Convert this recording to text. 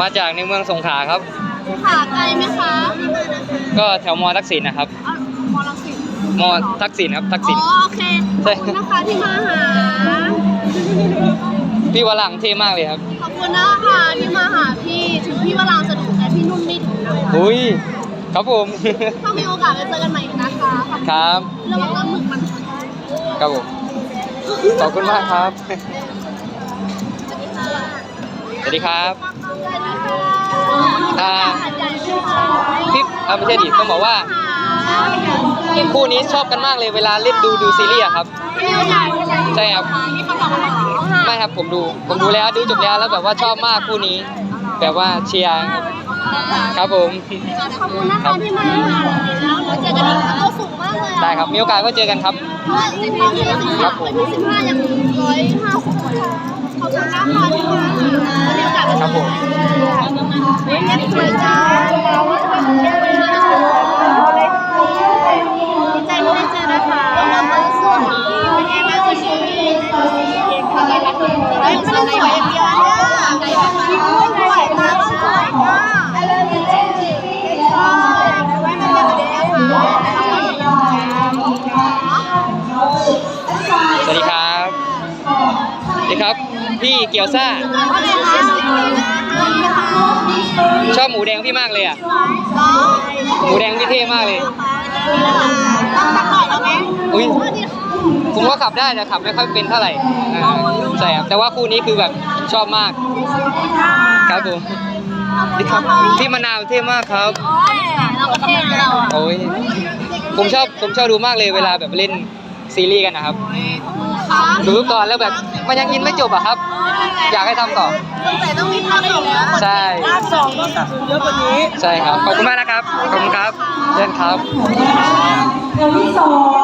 มาจากในเมืองสงขลาครับ ขาไกลไหมคะก็แถวมอทักษิณนะครับอะมอลังสิตมอทักษิณครับทักษิณ อ๋อโอเคใช่ขอบคุณนะคะที่มาหา พี่วลังเท่มากเลยครับ ขอบคุณนะคะที่มาหาพี่ถึงพี่วรางสะดวกแต่พี่นุ่นไม่ถึงนะคะอุ้ย ครับผม ถ้ามีโอกาสไปเจอกันใหม่อีกนะคะขอบคุณครับ ระวังว่าหมึกมันครับผม ขอบคุณมากครับ สวัสดีค รับอ่าพี่อ่าไม่ใช่ดิต้องบอกว่าคู่นี้ชอบกันมากเลยเวลาเล่นดูดูซีรีส์อะครับ ใช่ครับไม่ครับผมดูผมดูแล้วดูจบแล้วแล้วแบบว่าชอบมากคู่นี้ แบบว่าเชียร์ครับผมขอบคุณนะคะที่มาหาแล้วเราเจอกันอีกเราสูงมากเลยอะได้ครับมีโอกาสก็เจอกันครับเพราะว่าสิบห้าที่สิบครัห้าบผมวันที่สิบห้ายังร้อยห้าสิบคน ขอบคุณนะคะที่มาหาแล้วมีโอกาสไปเจอกันครับผมเฮ้ยเนี่ยสวยจังดีใจที่ได้เจอนะคะแล้วก็สวยเป็นไงบ้างวันนี้ทำอะไรกันไอ้สวยอย่างเดียวนี่ยไก่แบบนี้สวยมากสวยมากไอ้เรื่องนี้จริงๆชอบไว้มันเป็นแบบนี้ค่ะสวัสดีครับ สวัสดีครับ พี่เกียวซ่า ชอบหมูแดงพี่มากเลยอะ หมูแดงพี่เท่มากเลย อุ้ยผมก็ขับได้แต่ขับไม่ค่อยเป็นเท่าไหร่อ่าใช่ครับแต่ว่าคู่นี้คือแบบชอบมาก ครับผมสวัสดีครับพี่มะนาวเท่มากครับเราก็เท่นะเราอะโอ้ยผมชอบผมชอบดูมากเลยเวลาแบบเล่น ซีรีส์กันนะครับ ดูทุกตอนแล้วแบบมันยังอินไม่จบอะครับ อยากให้ทำต่อ ตั้งแต่ต้องมีภาคสองแล้วใช่ ภาคสองต้องตัดเยอะกว่านี้ ใช่ครับ ขอบคุณมากนะครับ ขอบคุณครับเชิญครับ เรื่องที่สอง